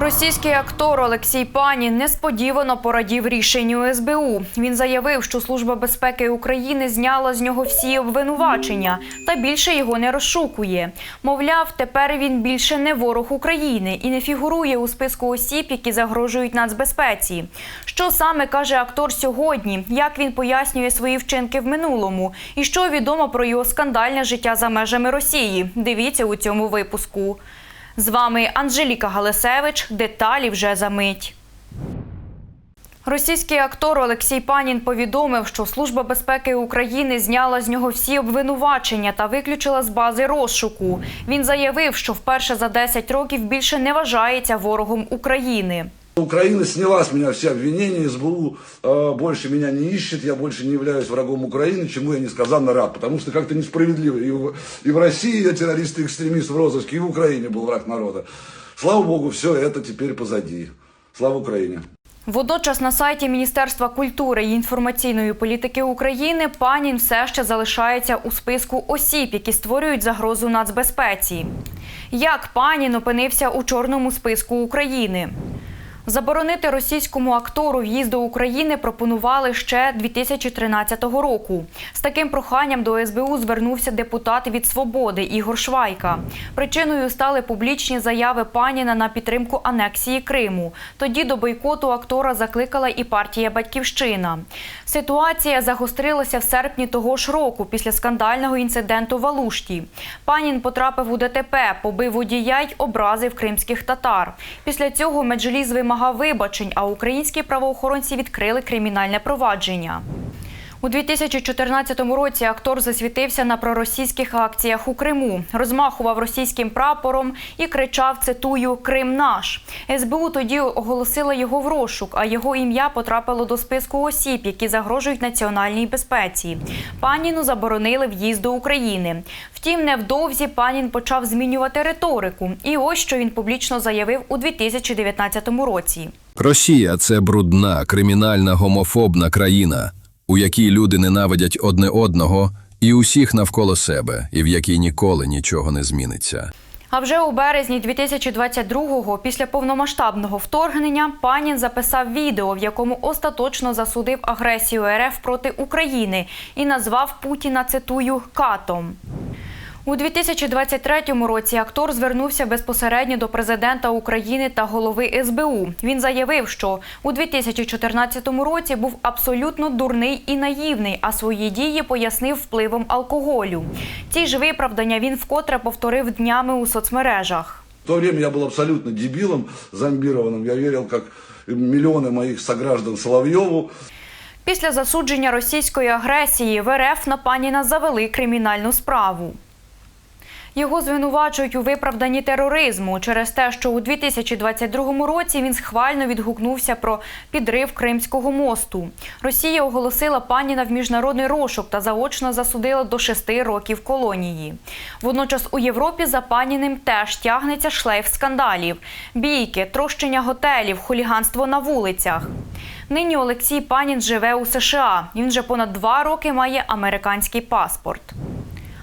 Російський актор Олексій Панін несподівано порадів рішенню СБУ. Він заявив, що Служба безпеки України зняла з нього всі обвинувачення та більше його не розшукує. Мовляв, тепер він більше не ворог України і не фігурує у списку осіб, які загрожують нацбезпеці. Що саме каже актор сьогодні? Як він пояснює свої вчинки в минулому? І що відомо про його скандальне життя за межами Росії? Дивіться у цьому випуску. З вами Анжеліка Галасевич. Деталі вже за мить. Російський актор Олексій Панін повідомив, що Служба безпеки України зняла з нього всі обвинувачення та виключила з бази розшуку. Він заявив, що вперше за 10 років більше не вважається ворогом України. Украина сняла с меня все обвинения, СБУ э, больше меня не ищет, я больше не являюсь врагом Украины, чему я несказанно рад, потому что как-то несправедливо. И в, и в России я террорист и экстремист в розыске, и в Украине был враг народа. Слава Богу, все это теперь позади. Слава Украине! Водночас на сайті Міністерства культури і інформаційної політики України панін все ще залишається у списку осіб, які створюють загрозу нацбезпеці. Як панін опинився у чорному списку України? Заборонити російському актору в'їзд до України пропонували ще 2013 року. З таким проханням до СБУ звернувся депутат від свободи Ігор Швайка. Причиною стали публічні заяви паніна на підтримку анексії Криму. Тоді до бойкоту актора закликала і партія Батьківщина. Ситуація загострилася в серпні того ж року після скандального інциденту в Алушті. Панін потрапив у ДТП, побив водія й образив кримських татар. Після цього Меджліз вимагав вибачень, а українські правоохоронці відкрили кримінальне провадження. У 2014 році актор засвітився на проросійських акціях у Криму, розмахував російським прапором і кричав: цитую Крим наш. СБУ тоді оголосила його в розшук, а його ім'я потрапило до списку осіб, які загрожують національній безпеці. Паніну заборонили в'їзд до України. Втім, невдовзі панін почав змінювати риторику. І ось що він публічно заявив у 2019 році. Росія це брудна, кримінальна, гомофобна країна, у якій люди ненавидять одне одного і усіх навколо себе, і в якій ніколи нічого не зміниться. А вже у березні 2022-го, після повномасштабного вторгнення, панін записав відео, в якому остаточно засудив агресію РФ проти України і назвав Путіна цитую катом. У 2023 році актор звернувся безпосередньо до президента України та голови СБУ. Він заявив, що у 2014 році був абсолютно дурний і наївний, а свої дії пояснив впливом алкоголю. Ці ж виправдання він вкотре повторив днями у соцмережах. В то время я был абсолютно дебилом, зомбированным. Я верил, как миллионы моих сограждан Соловьеву. Після засудження російської агресії в РФ на паніна завели кримінальну справу. Його звинувачують у виправданні тероризму через те, що у 2022 році він схвально відгукнувся про підрив Кримського мосту. Росія оголосила паніна в міжнародний розшук та заочно засудила до шести років колонії. Водночас у Європі за паніним теж тягнеться шлейф скандалів: бійки, трощення готелів, хуліганство на вулицях. Нині Олексій Панін живе у США. Він вже понад два роки має американський паспорт.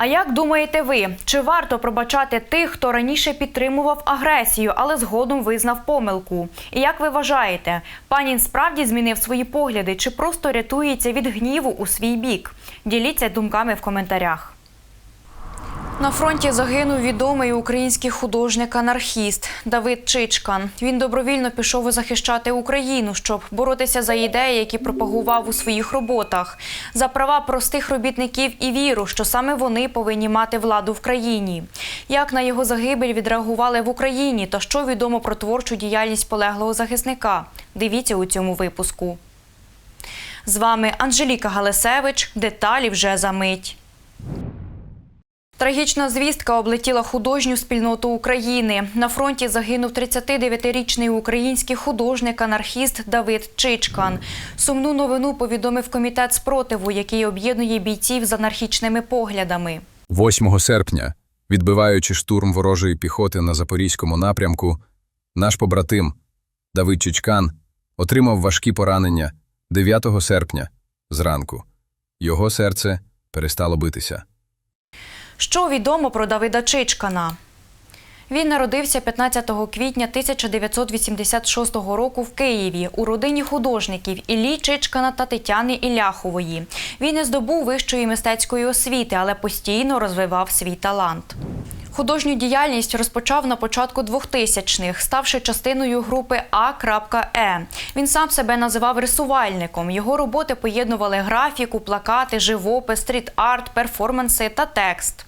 А як думаєте ви, чи варто пробачати тих, хто раніше підтримував агресію, але згодом визнав помилку? І як ви вважаєте, панін справді змінив свої погляди чи просто рятується від гніву у свій бік? Діліться думками в коментарях. На фронті загинув відомий український художник-анархіст Давид Чичкан. Він добровільно пішов захищати Україну, щоб боротися за ідеї, які пропагував у своїх роботах, за права простих робітників і віру, що саме вони повинні мати владу в країні. Як на його загибель відреагували в Україні та що відомо про творчу діяльність полеглого захисника? Дивіться у цьому випуску. З вами Анжеліка Галасевич. Деталі вже за мить. Трагічна звістка облетіла художню спільноту України. На фронті загинув 39-річний український художник-анархіст Давид Чичкан. Сумну новину повідомив комітет спротиву, який об'єднує бійців з анархічними поглядами. 8 серпня, відбиваючи штурм ворожої піхоти на запорізькому напрямку, наш побратим Давид Чичкан отримав важкі поранення 9 серпня зранку. Його серце перестало битися. Що відомо про Давида Чичкана? Він народився 15 квітня 1986 року в Києві у родині художників Іллі Чичкана та Тетяни Іляхової. Він не здобув вищої мистецької освіти, але постійно розвивав свій талант. Художню діяльність розпочав на початку 2000-х, ставши частиною групи А.Е. Він сам себе називав рисувальником. Його роботи поєднували графіку, плакати, живопис, стріт-арт, перформанси та текст.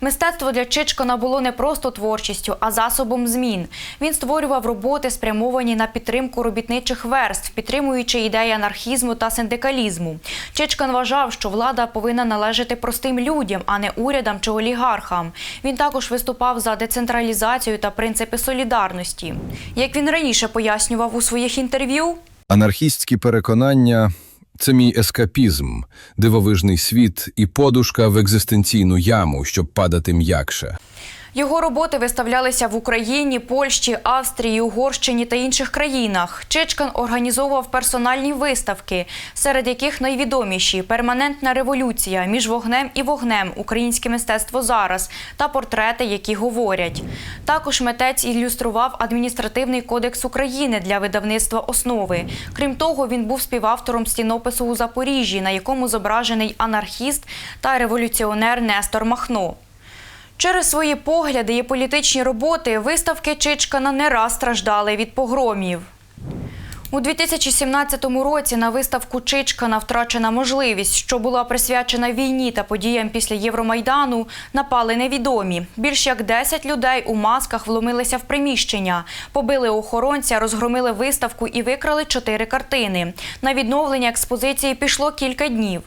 Мистецтво для Чичкана було не просто творчістю, а засобом змін. Він створював роботи, спрямовані на підтримку робітничих верств, підтримуючи ідеї анархізму та синдикалізму. Чичкан вважав, що влада повинна належати простим людям, а не урядам чи олігархам. Він також виступав за децентралізацію та принципи солідарності. Як він раніше пояснював у своїх інтерв'ю, Анархістські переконання це мій ескапізм, дивовижний світ і подушка в екзистенційну яму, щоб падати м'якше. Його роботи виставлялися в Україні, Польщі, Австрії, Угорщині та інших країнах. Чичкан організовував персональні виставки, серед яких найвідоміші перманентна революція між вогнем і вогнем, українське мистецтво зараз та портрети, які говорять. Також митець ілюстрував адміністративний кодекс України для видавництва основи. Крім того, він був співавтором стінопису у Запоріжжі, на якому зображений анархіст та революціонер Нестор Махно. Через свої погляди і політичні роботи виставки Чичкана не раз страждали від погромів. У 2017 році на виставку Чичкана втрачена можливість, що була присвячена війні та подіям після Євромайдану, напали невідомі. Більш як 10 людей у масках вломилися в приміщення, побили охоронця, розгромили виставку і викрали чотири картини. На відновлення експозиції пішло кілька днів.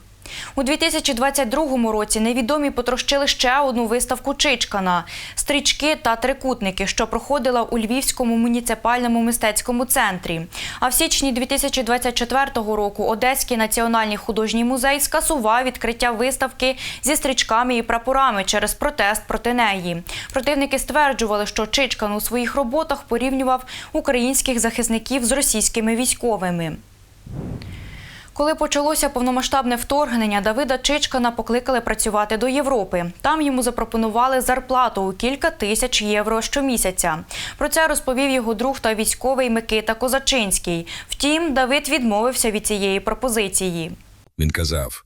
У 2022 році невідомі потрощили ще одну виставку Чичкана стрічки та трикутники, що проходила у Львівському муніципальному мистецькому центрі. А в січні 2024 року Одеський національний художній музей скасував відкриття виставки зі стрічками і прапорами через протест проти неї. Противники стверджували, що Чичкан у своїх роботах порівнював українських захисників з російськими військовими. Коли почалося повномасштабне вторгнення, Давида Чичкана покликали працювати до Європи. Там йому запропонували зарплату у кілька тисяч євро щомісяця. Про це розповів його друг та військовий Микита Козачинський. Втім, Давид відмовився від цієї пропозиції. Він казав: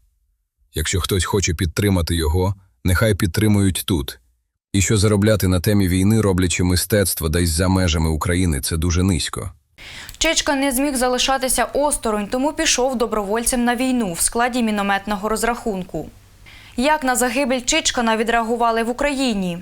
якщо хтось хоче підтримати його, нехай підтримують тут. І що заробляти на темі війни, роблячи мистецтво десь за межами України, це дуже низько. Чичкан не зміг залишатися осторонь, тому пішов добровольцем на війну в складі мінометного розрахунку. Як на загибель Чичкана відреагували в Україні?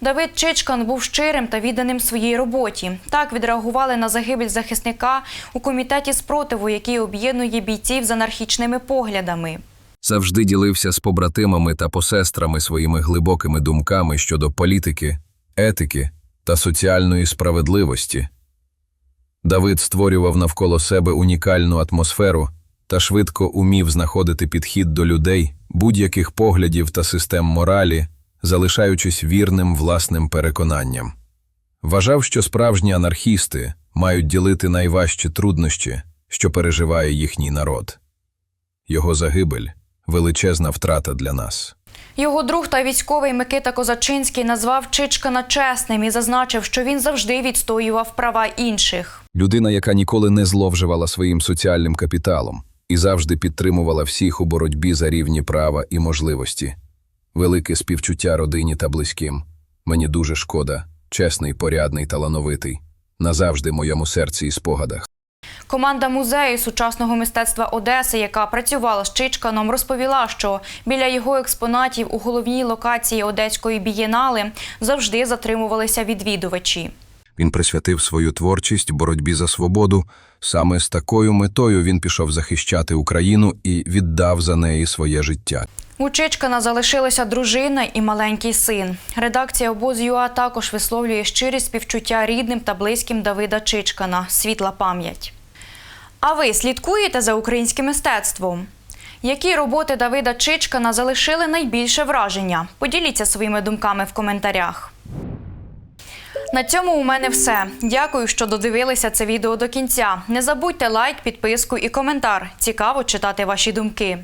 Давид Чичкан був щирим та відданим своїй роботі. Так відреагували на загибель захисника у комітеті спротиву, який об'єднує бійців з анархічними поглядами. Завжди ділився з побратимами та посестрами своїми глибокими думками щодо політики, етики та соціальної справедливості. Давид створював навколо себе унікальну атмосферу та швидко умів знаходити підхід до людей, будь-яких поглядів та систем моралі, залишаючись вірним власним переконанням. Вважав, що справжні анархісти мають ділити найважчі труднощі, що переживає їхній народ. Його загибель величезна втрата для нас. Його друг та військовий Микита Козачинський назвав Чичкана чесним і зазначив, що він завжди відстоював права інших. Людина, яка ніколи не зловживала своїм соціальним капіталом і завжди підтримувала всіх у боротьбі за рівні права і можливості. Велике співчуття родині та близьким. Мені дуже шкода, чесний, порядний, талановитий. Назавжди в моєму серці і спогадах. Команда музею сучасного мистецтва Одеси, яка працювала з Чичканом, розповіла, що біля його експонатів у головній локації Одеської бієнали завжди затримувалися відвідувачі. Він присвятив свою творчість боротьбі за свободу. Саме з такою метою він пішов захищати Україну і віддав за неї своє життя. У Чичкана залишилася дружина і маленький син. Редакція обоз.ЮА також висловлює щирі співчуття рідним та близьким Давида Чичкана. Світла пам'ять. А ви слідкуєте за українським мистецтвом? Які роботи Давида Чичкана залишили найбільше враження? Поділіться своїми думками в коментарях. На цьому у мене все. Дякую, що додивилися це відео до кінця. Не забудьте лайк, підписку і коментар. Цікаво читати ваші думки.